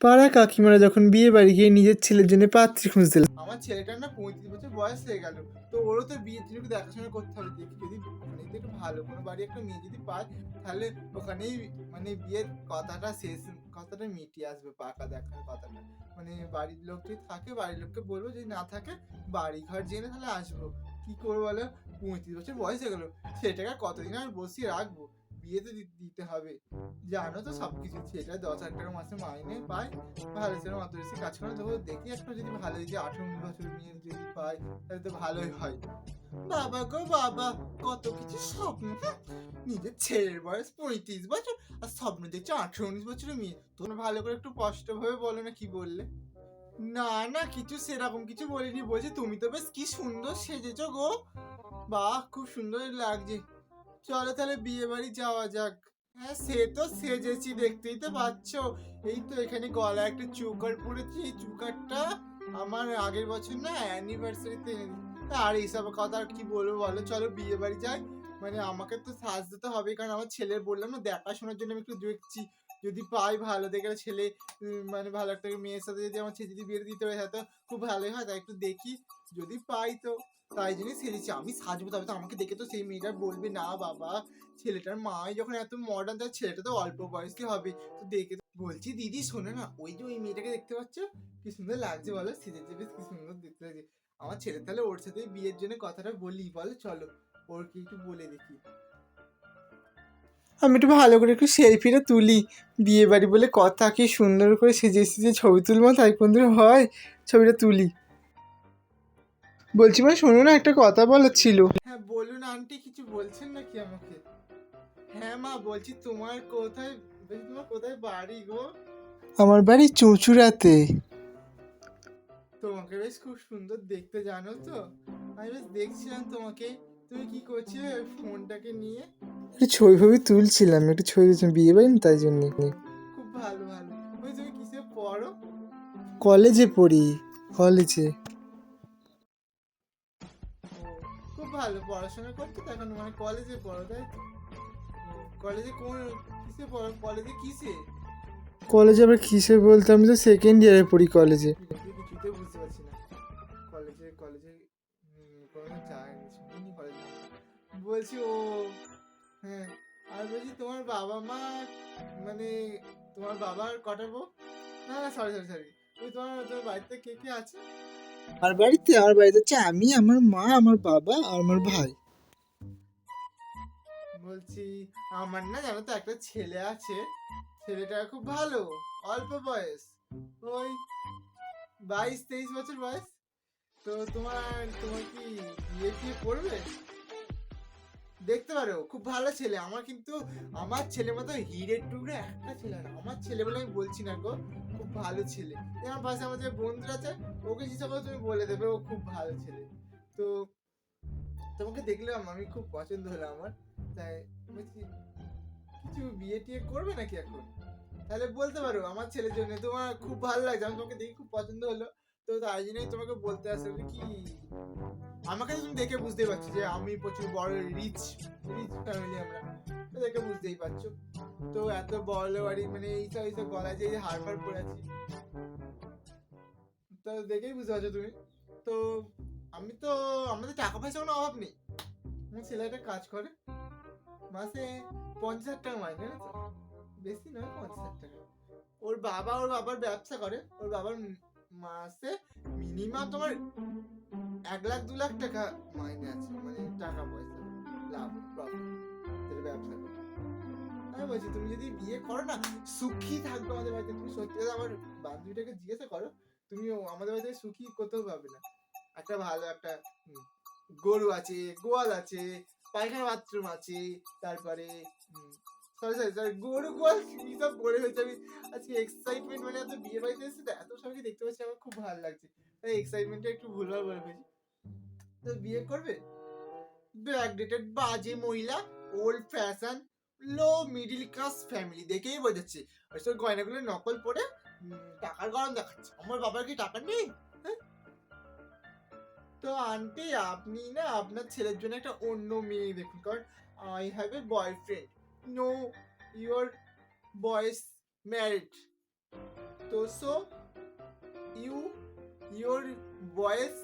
পাড়া কাকিমারা যখন বিয়ে বাড়ি গিয়ে নিজের ছেলের জন্য পাত্রী খুঁজতে আমার ছেলেটার না পঁয়ত্রিশ বছর বয়স হয়ে গেল। তো ওরও তো বিয়ের জন্য দেখাশোনা করতে হবে। দেখি যদি মানে যদি একটু ভালো কোনো বাড়ি একটা মেয়ে যদি পায়, তাহলে ওখানেই মানে বিয়ের কথাটা শেষ, কথাটা মিটিয়ে আসবে, পাকা দেখার কথাটা। মানে বাড়ির লোক যদি থাকে, বাড়ির লোককে বলব, যদি না থাকে বাড়ি ঘর জেনে তাহলে আসব। কি করব বলো? পঁয়ত্রিশ বছর বয়স হয়ে গেলো। সেটাকে কতদিন আর বসিয়ে রাখব? বিয়ে তো দিতে হবে। জানো তো সব কিছু সেটা দশ হাজার টাকা মাসে মাইনে পায়। ভালো ছিল মাত্র এসে কাজ করে তবু দেখি একটা যদি ভালো যদি আঠেরো বছর মেয়ে যদি পায়, তাহলে তো ভালোই হয়। বাবা গো বাবা, কত কিছু স্বপ্ন হুঁ। নিজের ছেলের বয়স পঁয়ত্রিশ বছর, আর স্বপ্ন দেখছ আঠেরো উনিশ বছরের মেয়ে। তোমরা ভালো করে একটু স্পষ্টভাবে বলো না কি বললে? না না, কিছু সেরকম কিছু বলিনি, বলছি তুমি তো বেশ কি সুন্দর সেজেছো গো। বাহ, খুব সুন্দর লাগছে। চলো তাহলে বিয়ে বাড়ি যাওয়া যাক। হ্যাঁ সে তো সেজেছি দেখতেই তো পাচ্ছ। এই তো এখানে গলায় একটা চুকার পড়েছি। এই চুকারটা আমার আগের বছর না অ্যানিভার্সারিতে আর এইসব কথা আর কি বলব বলো? চলো বিয়ে বাড়ি যাই। মানে আমাকে তো সাজতে তো হবে কারণ আমার ছেলে বললাম না, দেখাশোনার জন্য আমি একটু দেখছি। যদি পাই ভালো, দেখে ছেলে মানে ভালো একটা মেয়ের সাথে যদি আমার ছেলে যদি বিয়ে দিতে হয় তো খুব ভালোই হয়, তাই একটু দেখি, যদি পাই তো। তাই জন্যই সেরেছি আমি সাজবো, তবে তো আমাকে দেখে তো সেই মেয়েটা বলবে, না বাবা, ছেলেটার মাই যখন এত মডার্ন তার ছেলেটা তো অল্প বয়সী হবে। তো দেখে বলছি, দিদি, শোনে না, ওই যে ওই মেয়েটাকে দেখতে পাচ্ছ? কি সুন্দর লাগছে, বলো, সেজেছে বেশ, কি সুন্দর দেখতে লাগছে। আমার ছেলে তাহলে ওর সাথে বিয়ের জন্য কথাটা বলি, বলো, চলো ওর কি একটু বলে দেখি। আমি একটু ভালো করে একটু সেলফিটা তুলি। বিয়ে বাড়ি বলে কথা কি সুন্দর করে সেজে সেজে ছবি তুলবো তাই কোন দিন হয়, ছবিটা তুলি। বলছি মানে শোনো না, একটা কথা বলার ছিল। হ্যাঁ বলুন, আন্টি কিছু বলছেন নাকি আমাকে? হ্যাঁ মা, বলছি তোমার কোথায় তোমার কোথায় বাড়ি গো? আমার বাড়ি চুঁচুড়াতে। তোমাকে বেশ খুব সুন্দর দেখতে, জানো তো? আমি বেশ দেখছিলাম তোমাকে। তুমি কি করছিলে ফোনটাকে নিয়ে? একটু ছবি ফবি তুলছিলাম একটু ছবি তুলছিলাম বিয়ে বাড়ি তাই জন্য। খুব ভালো ভালো। ওই তুমি কিসে পড়ো? কলেজে পড়ি কলেজে। খুব ভালো। পড়াশোনা করছ তো এখন মানে কলেজে পড়ো তাই তো? কলেজে কোন কিসে পড়ো? কলেজে কিসে? কলেজে আবার কিসে বলতে? আমি তো সেকেন্ড ইয়ারে পড়ি কলেজে। কিছুতে বুঝতে পারছি না। কলেজে কলেজে কোনো কলেজে বলছি ও হ্যাঁ আর বলছি তোমার বাবা মা মানে তোমার বাবার কটা বউ? না না সরি সরি সরি ওই তোমার তোমার বাড়িতে কে কে আছে? আমার বাড়িতে আমার বাড়িতে হচ্ছে আমি আমার মা আমার বাবা আর আমার ভাই। বলছি আমার না জানো তো একটা ছেলে আছে। ছেলেটা খুব ভালো অল্প বয়স। ওই বাইশ তেইশ বছর বয়স। তো তোমার তোমার কি বিয়ে টিয়ে করবে দেখতে পারো, খুব ভালো ছেলে। আমার কিন্তু আমার ছেলে মতো হিরের টুকরো একটা ছেলে না। আমার ছেলে বলে আমি বলছি না গো, খুব ভালো ছেলে। আমার পাশে আমাদের বন্ধুরা আছে, ওকে হিসাবে তুমি বলে দেবে, ও খুব ভালো ছেলে। তো তোমাকে দেখলাম, আমি খুব পছন্দ হলো আমার। তাই বলছি, কিছু বিয়ে টিয়ে করবে নাকি এখন? তাহলে বলতে পারো, আমার ছেলের জন্য। তোমার খুব ভালো লাগছে, আমি তোমাকে দেখে খুব পছন্দ হলো। তো তাই জন্যই তোমাকে বলতে আসলে কি আমাকে তুমি দেখে বুঝতেই পারছ যে আমি প্রচুর বড় রিচ রিচ ফ্যামিলি আমরা। তো দেখে বুঝতেই পারছ। তো এত বড় বাড়ি মানে এইসব এইসব গলায় যে হার ফার পরে আছি। তো দেখেই বুঝতে পারছ তুমি। তো আমি তো, আমাদের টাকা পয়সা কোনো অভাব নেই। আমার ছেলে একটা কাজ করে। মাসে পঞ্চাশ হাজার টাকা মাইনে বেশি নয়, পঞ্চাশ হাজার টাকা। ওর বাবা, ওর বাবার ব্যবসা করে। ওর বাবার মাসে মিনিমাম তোমার এক লাখ, দু লাখ টাকা মাইনে আছে মানে টাকা পয়সা, লাভ প্রফিট ব্যবসা। আমি বলছি, তুমি যদি বিয়ে করো না, সুখী থাকবে আমাদের বাড়িতে। তুমি সত্যি কথা আমার বান্ধবীটাকে জিজ্ঞাসা করো তুমি আমাদের বাড়িতে সুখী কোথাও পাবে না। একটা ভালো একটা গরু আছে, গোয়াল আছে, পায়খানা বাথরুম আছে, তারপরে সরি সরি সরি গরু গোয়াল কি সব বলে হয়েছে আমি আজকে এক্সাইটমেন্ট মানে এত বিয়ে বাড়িতে এসেছি তো এত সবাইকে দেখতে পাচ্ছি, আমার খুব ভালো লাগছে। তাই এক্সাইটমেন্টটা একটু ভুলভাল বলে ফেলেছি। তো বিয়ে করবে? ব্যাকডেটেড বাজে মহিলা old fashion low middle class family দেখেই বোঝাচ্ছে। ওইসব গয়নাগুলো নকল পরে টাকার গরম দেখাচ্ছে। আমার বাবার কি টাকা নেই? হ্যাঁ? তো আন্টি আপনি না আপনার ছেলের জন্য একটা অন্য মেয়ে দেখুন। কারণ I have a boyfriend no your boys married তো so you your boys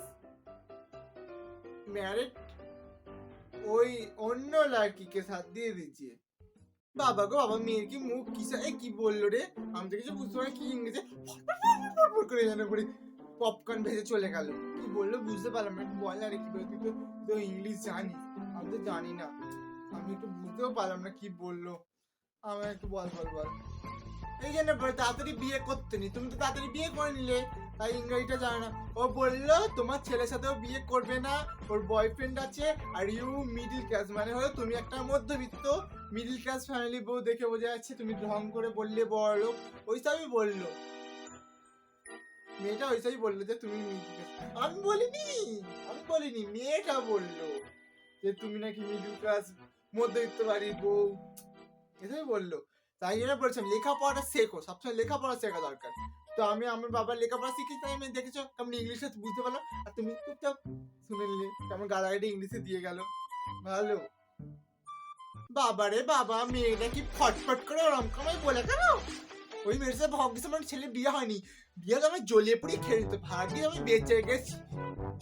married ওই অন্য লড়কিকে সাথ দিয়ে দিচ্ছে। বাবা গো, বাবা, মেয়ের কি মুখ কিসা এ, কি বলল রে? আমি তো কিছু বুঝতে পারি কি ইংরেজি? ফটফট করে যেন করে পপকর্ন ভেজে চলে গেল। কি বলল বুঝতে পারলাম না, বল আরে কি তুই তো ইংলিশ জানিস। আমি তো জানি না। আমি একটু বুঝতেও পারলাম না কি বলল। আমার একটু বল বল বল। এই জন্য তাড়াতাড়ি বিয়ে করতে নি। তুমি তো তাড়াতাড়ি বিয়ে করে নিলে, তাই ইংরেজিটা জানো না। ও বলল, তোমার ছেলের সাথেও বিয়ে করবে না। ওর বয়ফ্রেন্ড আছে, আর ইউ মিডিল ক্লাস মানে হলো তুমি একটা মধ্যবিত্ত। মিডিল ক্লাস ফ্যামিলি বউ দেখে বোঝা যাচ্ছে তুমি ঢং করে বললে বড় লোক ওইসবই বলল। মেয়েটা ওইসবই বলল যে, তুমি মিডিল ক্লাস আমি বলিনি আমি বলিনি, মেয়েটা বলল। যে তুমি নাকি মিডিল ক্লাস মধ্যবিত্ত বাড়ির বউ। এসবই বলল। তাই জন্য বলছিলাম, লেখাপড়াটা শেখো, সবসময় লেখাপড়া শেখা দরকার। তো আমি আমার বাবার লেখাপড়া শিখি তাই আমি দেখেছ কেমন ইংলিশে বুঝতে পারলাম। আর তুমি চুপচাপ শুনে নিলে, কেমন গালাগাটি ইংলিশে দিয়ে গেল। ভালো। বাবারে বাবা, মেয়েটা কি ফটফট করে ওরম কামাই বলে কেন? ওই মেয়ের সাথে ভাগ্যিস আমার ছেলে বিয়ে হয়নি। বিয়ে তো আমি জ্বলিয়ে পুড়িয়ে খেয়ে দিত ভাগ্যে আমি বেঁচে গেছি।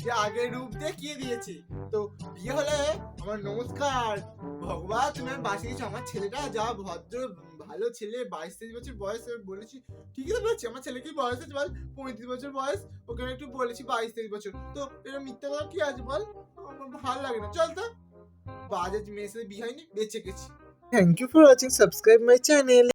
যে আগের রূপ দেখিয়ে দিয়েছে। তো বিয়ে হলে আমার নমস্কার। ভগবান, তুমি বাসে গেছো আমার ছেলেটা যা ভদ্র, ভালো ছেলে বাইশ তেইশ বছর বয়স, আমি বলেছি, ঠিকই তো বলছি, আমার ছেলে কি বয়স আছে বল? পঁয়ত্রিশ বছর বয়স? ওকে একটু বলেছি বাইশ তেইশ বছর। তো এটা মিথ্যা কথা কি আছে বল? আমার ভালো লাগে না। চল তো। বাজে মেয়ের সাথে বিয়ে হয়নি, বেঁচে গেছি। Thank you for watching subscribe my channel